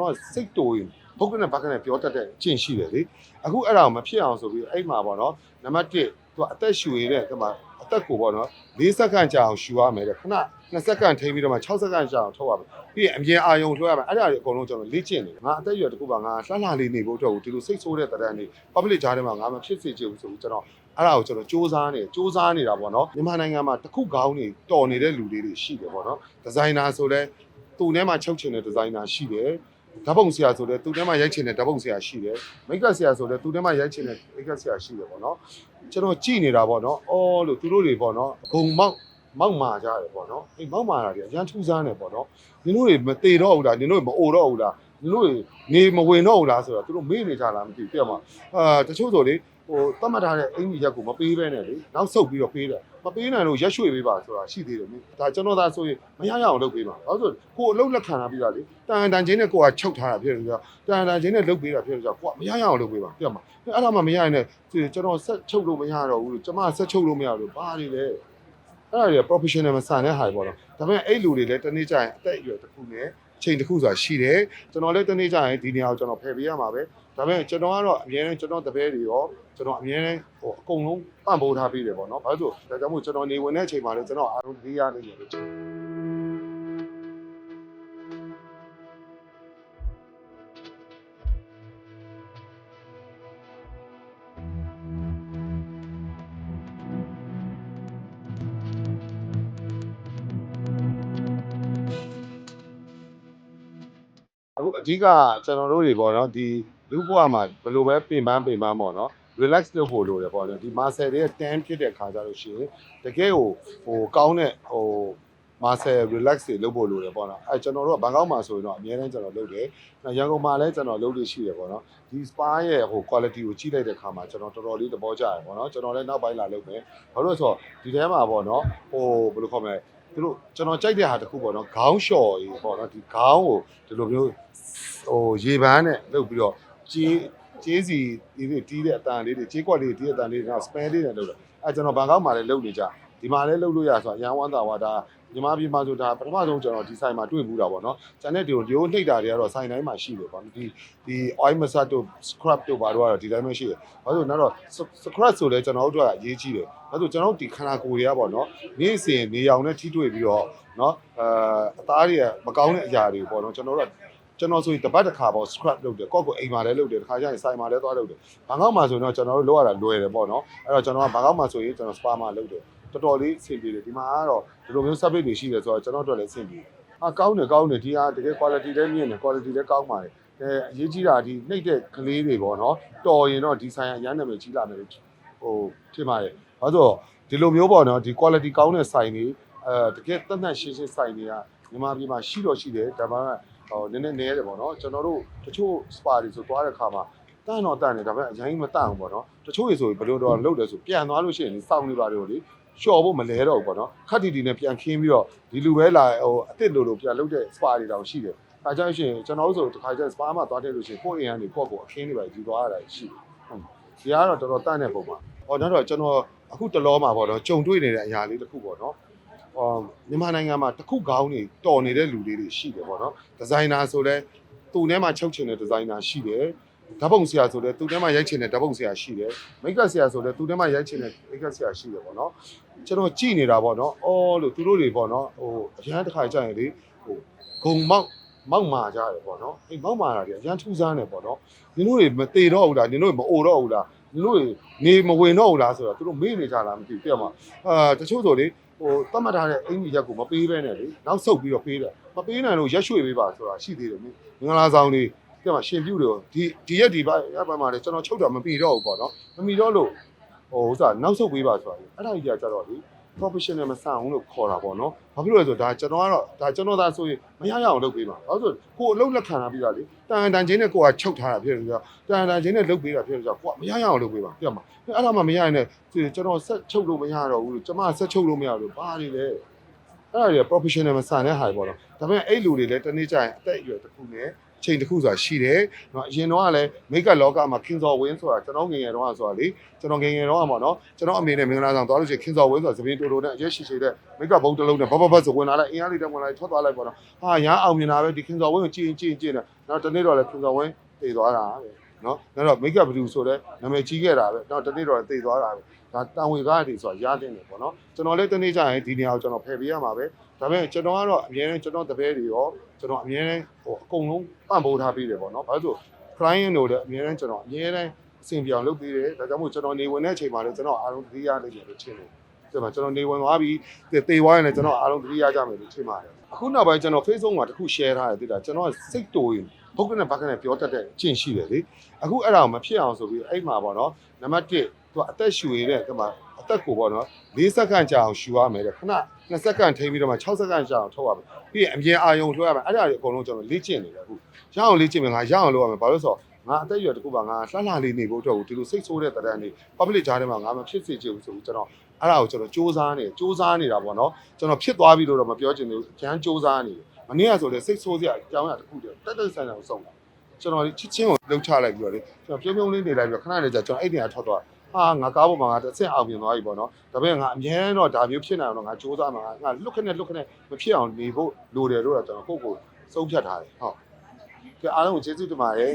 တော်ကစိတ်တူရင်ဘုတ်ကနဲ့ဘက်ကနဲ့ပြောတတ်တဲ့အကျင့်ရှိတယ်လေအခုအဲ့ဒါကိုမဖြစ်အောင်ဆိုပြီးအဲ့မှာပေါ့နော်နံပါတ်1သူကအသက်ရှူရတဲ့ဒီမှာအသက်ကိုပေါ့နော်၄စက္ကန့်ကြာအောင်ရှူရမယ်တဲ့ခဏ2စက္ကန့်ထိန်းပြီးတော့မှ6စက္ကန့်ကြာအောင်ထုတ်ရမယ်ပြီးရင်အမြင်အာရုံလွှဲရမယ်အဲ့ဒါတွေအကုန်လုံးကျွန်တော်လေ့ကျင့်နေတယ်ငါအသက်အရွယ်တစ်ခုပါငါလှလှလေးနေဖို့အတွက်ကိုဒီလိုစိတ်ဆိုးတဲ့တရံနေ public ကြားထဲမှာငါမဖြစ်စေချင်ဘူးဆိုပြီးကျွန်တော်အဲ့ဒါကိုကျွန်တော်စူးစမ်းနေစူးစမ်းနေတာပေါ့နော်မြန်မာနိုင်ငံမှာတစ်ခုကောင်းနေတော်နေတဲ့လူလေးတွေရှိတယ်ပေါ့နော်ဒီဇိုင်နာဆိုလဲသူ့ထဲမှာချုပ်ချင်တဲ့ဒီဇိုင်နာရှိတယ် ဓာတ်ပုံဆရာဆိုလဲသူ့ထဲမှာရိုက်ချင်တဲ့ဓာတ်ပုံဆရာရှိတယ်မိတ်ကပ်ဆရာဆိုလဲသူ့ထဲမှာရိုက်ချင်တဲ့မိတ်ကပ်ဆရာရှိတယ်ပေါ့နော်ကျွန်တော်ကြည်နေတာပေါ့နော်အော်လို့သူတို့တွေပေါ့နော်ဂုံမောက်မောက်မာကြတယ်ပေါ့နော်အဲ့မောက်မာတာတွေအရန်ထူးဆန်းတယ်ပေါ့နော်နင်တို့တွေမသေးတော့ဘူးလားနင်တို့တွေမအိုတော့ဘူးလား နင်တို့တွေနေမဝင်တော့ဘူးလားဆိုတော့သူတို့မေ့နေကြလားမသိဘူးပြတ်မှာအာတချို့ဆိုလေဟိုတတ်မှတ်ထားတဲ့အင်ကြီးရက်ကိုမပေးဘဲနဲ့လေနောက်ဆုတ်ပြီးတော့ပေးတယ်မပေးနိုင်လို့ရက်ရွှေ့ပေးပါဆိုတာရှိသေးတယ်မင်းဒါကျွန်တော်သာဆိုရင်မရရအောင်လုပ်ပေးပါဘာလို့ဆိုကိုယ်အလုပ်လက်ခံလာပြီးတာလေတန်တန်ချင်းနဲ့ကိုကချုပ်ထားတာဖြစ်နေကြတန်တန်ချင်းနဲ့လုပ်ပေးတာဖြစ်နေကြကိုကမရရအောင်လုပ်ပေးပါပြတ်မှာအဲ့ဒါမှမရရင်လည်းကျွန်တော်ဆက်ချုပ်လို့မရတော့ဘူးကျွန်မဆက်ချုပ်လို့မရဘူးဘာတွေလဲအဲ့ဒါတွေက professional မဆန်တဲ့ဟာတွေပေါ့နော်ဒါပေမဲ့အဲ့လူတွေလည်းတနေ့ကျရင်အသက်အရွယ်တစ်ခုနဲ့အ ချိန်တစ်ခုဆိုတာရှိတယ်ကျွန်တော်လည်းတနေ့ကျရင်ဒီနေရာကိုကျွန်တော်ဖယ်ပေးရမှာပဲဒါပေမဲ့ကျွန်တော်ကတော့အများနဲ့ကျွန်တော်တပည့်တွေရောကျွန်တော်အများနဲ့ဟိုအကုန်လုံးပံ့ပိုးထားပေးတယ်ပေါ့နော်ဘာလို့လဲဆိုတော့ဒါကြောင့်မို့ကျွန်တော်နေဝင်တဲ့အချိန်မှာလည်းကျွန်တော်အားလုံးလေးရနေတယ် အခုအဓိကကျွန်တော်တို့တွေပေါ့နော်ဒီလူဘဝမှာဘယ်လိုပဲပင်ပန်းပင်ပန်းပေါ့နော် relax လုပ်ဖို့လိုတယ်ပေါ့နော်ဒီ muscle တွေတန်းဖြစ်တဲ့ခါကြလို့ရှိရင်တကယ်ကိုဟိုကောင်းတဲ့ဟို muscle relax တွေလုပ်ဖို့လိုတယ်ပေါ့နော်အဲကျွန်တော်တို့ကဘန်ကောက်မှာဆိုရင်တော့အများအားကျွန်တော်လုပ်တယ်ရန်ကုန်မှာလည်းကျွန်တော်လုပ်လို့ရှိတယ်ပေါ့နော်ဒီ spa ရဲ့ဟို quality ကိုကြည့်လိုက်တဲ့ခါမှာကျွန်တော်တော်တော်လေးသဘောကျတယ်ပေါ့နော်ကျွန်တော်လည်းနောက်ပိုင်းလာလုပ်မယ်ဘာလို့လဲဆိုတော့ဒီထဲမှာပေါ့နော်ဟိုဘယ်လိုခေါ်မလဲ သူတို့ကျွန်တော်ကြိုက်တဲ့ဟာတစ်ခုပေါ့နော်ခေါင်းလျှော်ကြီးပေါ့နော်ဒီခေါင်းကိုဒီလိုမျိုးဟိုရေပန်းနဲ့လုပ်ပြီးတော့ကြေးကြေးစီဒီတွေတီးတဲ့အတန်လေးတွေကြေးကွက်လေးတီးတဲ့အတန်လေးတွေက spare လေးနဲ့လုပ်တယ်အဲကျွန်တော်ဘန်ကောက်မှာလည်းလုပ်နေကြ ဒီမှာလည်းလုပ်လို့ရဆိုတော့အရန်ဝမ်းသာဝါဒါညီမပြည်မှာဆိုတာပထမဆုံးကျွန်တော်ဒီဆိုင်မှာတွေ့ဘူးတာပေါ့နော်။ကျန်တဲ့ဒီကိုဒီကိုနှိပ်တာတွေကတော့ဆိုင်တိုင်းမှာရှိတယ်ပေါ့နော်။ဒီဒီ oil massage တို့ scrub တို့ဘာတို့ကတော့ဒီတိုင်းပဲရှိတယ်။ဘာလို့လဲတော့ scrub ဆိုလဲကျွန်တော်တို့ကအရေးကြီးတယ်။ဘာလို့ကျွန်တော်တို့ဒီခန္ဓာကိုယ်တွေကပေါ့နော်။နေ့စဉ်နေရောင်နဲ့ထိတွေ့ပြီးတော့နော်အဲအသားတွေကမကောင်းတဲ့အရာတွေပေါ့နော်ကျွန်တော်တို့ကကျွန်တော်ဆိုရင်တပတ်တစ်ခါပေါ့ scrap လုပ်တယ်ကော့ကိုအိမ်မှာလည်းလုပ်တယ်တစ်ခါကျရင်ဆိုင်မှာလည်းသွားလုပ်တယ်ဘန်ကောက်မှာဆိုရင်တော့ကျွန်တော်တို့လုပ်ရတာလွယ်တယ်ပေါ့နော်အဲ့တော့ကျွန်တော်ကဘန်ကောက်မှာဆိုရင်ကျွန်တော် spa မှာလုပ်တယ် တော်တော်လေးအဆင်ပြေတယ်ဒီမှာကတော့ဒီလိုမျိုး service တွေရှိတယ်ဆိုတော့ကျွန်တော်တို့လည်းအဆင်ပြေတယ်အာကောင်းတယ်ကောင်းတယ်ဒီဟာတကယ် quality လည်းမြင့်တယ် quality လည်းကောင်းပါတယ်အဲအရေးကြီးတာဒီနှိပ်တဲ့ကလေးတွေပေါ့နော်တော်ရင်တော့ဒီဆိုင်အရန်နာမည်ကြီးလာမယ်လို့ဟိုဖြစ်ပါတယ်ဘာလို့ဆိုတော့ဒီလိုမျိုးပေါ့နော်ဒီ quality ကောင်းတဲ့ဆိုင်တွေအဲတကယ်တတ်တတ်ရှင်းရှင်းဆိုင်တွေကမြန်မာပြည်မှာရှိတော့ရှိတယ်ဒါပေမဲ့ဟိုနည်းနည်းနည်းတယ်ပေါ့နော်ကျွန်တော်တို့တချို့ spa တွေဆိုသွားတဲ့ခါမှာတန့်တော့တန့်တယ်ဒါပေမဲ့အရင်မတန့်ဘူးပေါ့နော်တချို့တွေဆိုဘယ်လိုတော့လုပ်တယ်ဆိုပြန်သွားလို့ရှိရင်စောင့်နေပါတွေလေလျှော်ဖို့မလဲတော့ဘူးပေါ့နော်ခက်တီတီနဲ့ပြန်ခင်းပြီးတော့ဒီလူပဲလာဟိုအစ်စ်လိုလိုပြန်လုပ်တဲ့ spa တွေတောင်ရှိတယ်အဲကြောင့်ရှင်ကျွန်တော်တို့ဆိုတစ်ခါကျ spa မှာသွားတဲ့လို့ရှိရင်ကိုယ့်အိမ်ကနေကိုယ့်ကိုအခင်းတွေပဲယူသွားရတာရှိတယ်ဟုတ်ဒီကတော့တော်တော်တန့်တဲ့ပုံမှာဟောနောက်တော့ကျွန်တော်အခုတလောမှာပေါ့နော်ကြုံတွေ့နေတဲ့အရာလေးတစ်ခုပေါ့နော်ဟောမြန်မာနိုင်ငံမှာတစ်ခုကောင်းနေတော်နေတဲ့လူလေးတွေရှိတယ်ပေါ့နော်ဒီဇိုင်နာဆိုလဲသူ့ထဲမှာချုပ်ချင်တဲ့ဒီဇိုင်နာရှိတယ် ဓာတ်ပုံဆရာဆိုလဲသူ့ထဲမှာရိုက်ချင်တဲ့ဓာတ်ပုံဆရာရှိတယ်မိတ်ကပ်ဆရာဆိုလဲသူ့ထဲမှာရိုက်ချင်တဲ့မိတ်ကပ်ဆရာရှိတယ်ပေါ့နော်ကျွန်တော်ကြည်နေတာပေါ့နော်အော်လို့သူတို့တွေပေါ့နော်ဟိုအရန်တစ်ခါကြာရင်လေဟိုဂုံမောက်မောက်မာကြတယ်ပေါ့နော်အဲ့မောက်မာတာတွေအရန်ထူးဆန်းတယ်ပေါ့နော်နင်တို့တွေမသေးတော့ဘူးလားနင်တို့တွေမအိုတော့ဘူးလားနင်တို့တွေနေမဝင်တော့ဘူးလားဆိုတော့သူတို့မေ့နေကြလားမသိဘူးပြတ်မှာအာတချို့ဆိုလေဟိုတတ်မှတ်ထားတဲ့အင်ကြီးရက်ကိုမပေးဘဲနဲ့လေနောက်ဆုတ်ပြီးတော့ပေးတယ်မပေးနိုင်လို့ရက်ရွှေ့ပေးပါဆိုတာရှိသေးတယ်မင်းမင်္ဂလာဆောင်လေး ပြမရှင်ပြုတယ်ဒီဒီရက်ဒီဘက်ရပ်ပိုင်းမှာလေကျွန်တော်ချုပ်တာမပြီးတော့ဘူးပေါ့နော်မမီတော့လို့ဟိုဥစားနောက်ဆုတ်ပေးပါဆိုတာလေအဲ့ဒါကြီးကကြတော့လေ professional မဆန်အောင်လို့ခေါ်တာပေါ့နော်ဘာဖြစ်လို့လဲဆိုတော့ဒါကျွန်တော်ကတော့ဒါကျွန်တော်သာဆိုရင်မရရအောင်လုပ်ပေးပါဘာလို့ဆိုကိုယ်အလုပ်လက်ခံလာပြီးတာလေတန်တန်ချင်းနဲ့ကိုယ်ကချုပ်ထားတာဖြစ်နေကြတန်တန်ချင်းနဲ့လုပ်ပေးတာဖြစ်နေကြကိုကမရရအောင်လုပ်ပေးပါပြတ်မှာအဲ့ဒါမှမရရင်လည်းကျွန်တော်ဆက်ချုပ်လို့မရတော့ဘူးကျွန်မဆက်ချုပ်လို့မရတော့ဘာတွေလဲအဲ့ဒါတွေက professional မဆန်တဲ့ဟာတွေပေါ့နော်ဒါပေမဲ့အဲ့လူတွေလည်းတနေ့ကျရင်အသက်အရွယ်တစ်ခုနဲ့အ ချိန်တစ်ခုဆိုတာရှိတယ်เนาะအရင်တော့ကလည်းမိတ်ကလောကမှာခင်စော်ဝင်းဆိုတာကျွန်တော်ငယ်ငယ်တော့ဆိုတာလေကျွန်တော်ငယ်ငယ်တော့ကပေါ့နော်ကျွန်တော်အမေနဲ့မင်္ဂလာဆောင်သွားလို့ရှိရင်ခင်စော်ဝင်းဆိုတာသပင်းတူတူနဲ့အရက်ရှိရှိတဲ့မိတ်ကဘုံတစ်လုံးနဲ့ဘဘဘဆိုဝင်လာလိုက်အင်အားလေးတက်ဝင်လာလိုက်ထွက်သွားလိုက်ပေါ့နော်ဟာရမ်းအောင်မြင်တာပဲဒီခင်စော်ဝင်းကိုကြည့်ရင်ကြည့်ရင်ကြည့်နေနောက်တနေ့တော့လည်းခင်စော်ဝင်းတည်သွားတာပဲနော်နောက်တော့မိတ်ကဘလူဆိုတဲ့နာမည်ကြီးခဲ့တာပဲနောက်တနေ့တော့တည်သွားတာပဲ ဒါတန်ဝေကားတွေဆိုတာရတဲ့နေပေါ့နော်ကျွန်တော်လည်းတနေ့ကျရင်ဒီနေရာကိုကျွန်တော်ဖယ်ပေးရမှာပဲဒါပေမဲ့ကျွန်တော်ကတော့အမြဲတမ်းကျွန်တော်တပည့်တွေရောကျွန်တော်အမြဲတမ်းဟိုအကုန်လုံးပံ့ပိုးထားပေးတယ်ပေါ့နော်ဘာလို့ဆို client တို့လည်းအများတန်းကျွန်တော်အများတန်းအဆင်ပြေအောင်လုပ်ပေးတယ်ဒါကြောင့်မို့ကျွန်တော်နေဝင်တဲ့အချိန်မှာလည်းကျွန်တော်အားလုံးသတိရနိုင်တယ်လို့ထင်တယ်ဒီမှာကျွန်တော်နေဝင်သွားပြီးတေသွားရင်လည်းကျွန်တော်အားလုံးသတိရကြမယ်လို့ထင်ပါတယ်အခုနောက်ပိုင်းကျွန်တော် Facebook မှာတစ်ခု share ထားတယ်တိတာကျွန်တော်စိတ်တိုးရင်ဘုတ်ကနဲ့ဘက်ကနဲ့ပြောတတ်တဲ့အကျင့်ရှိတယ်လေအခုအဲ့ဒါကိုမဖြစ်အောင်ဆိုပြီးအဲ့မှာပေါ့နော်နံပါတ်1 သူကအသက်ရှူရတဲ့ဒီမှာအသက်ကိုပေါ့နော်၄စက္ကန့်ကြာအောင်ရှူရမယ်တဲ့ခဏ2စက္ကန့်ထိန်းပြီးတော့မှ6စက္ကန့်ကြာအောင်ထုတ်ရမယ်ပြီးရင်အမြင်အာရုံလွှဲရမယ်အဲ့ဒါတွေအကုန်လုံးကျွန်တော်လေ့ကျင့်နေတယ်အခုရအောင်လေ့ကျင့်မယ်ငါရအောင်လုပ်ရမယ်ဘာလို့လဲဆိုတော့ငါအသက်အရွယ်တစ်ခုပါငါလှလှလေးနေဖို့အတွက်ကိုဒီလိုစိတ်ဆိုးတဲ့တရံနေ public ကြားထဲမှာငါမဖြစ်စေချင်ဘူးဆိုပြီးကျွန်တော်အဲ့ဒါကိုကျွန်တော်စူးစမ်းနေစူးစမ်းနေတာပေါ့နော်ကျွန်တော်ဖြစ်သွားပြီလို့တော့မပြောချင်ဘူးကျန်းစူးစမ်းနေတယ်မနေ့ကဆိုလေစိတ်ဆိုးစရာအကြောင်းအရာတစ်ခုတည်းတက်တက်ဆန်ဆန်ကိုစုံတာကျွန်တော်ချစ်ချင်းကိုလှုပ်ချလိုက်ပြီးတော့လေကျွန်တော်ပြုံးပြုံးလေးနေလိုက်ပြီးတော့ခဏနေကျကျွန်တော်အဲ့ဒီဟာထွက်သွား ဟာငါကားပေါ်မှာငါတစ်ဆင့်အောင်မြင်သွားပြီပေါ့နော်ဒါပေမဲ့ငါအမြဲတမ်းတော့ဒါမျိုးဖြစ်နေအောင်တော့ငါစူးစမ်းမှာငါလွတ်ခနဲ့လွတ်ခနဲ့မဖြစ်အောင်နေဖို့လိုတယ်လို့တော့ကျွန်တော်ကိုယ့်ကိုယ်ဆုံးဖြတ်ထားတယ်ဟုတ်ကဲအားလုံးကိုကျေးဇူးတင်ပါတယ်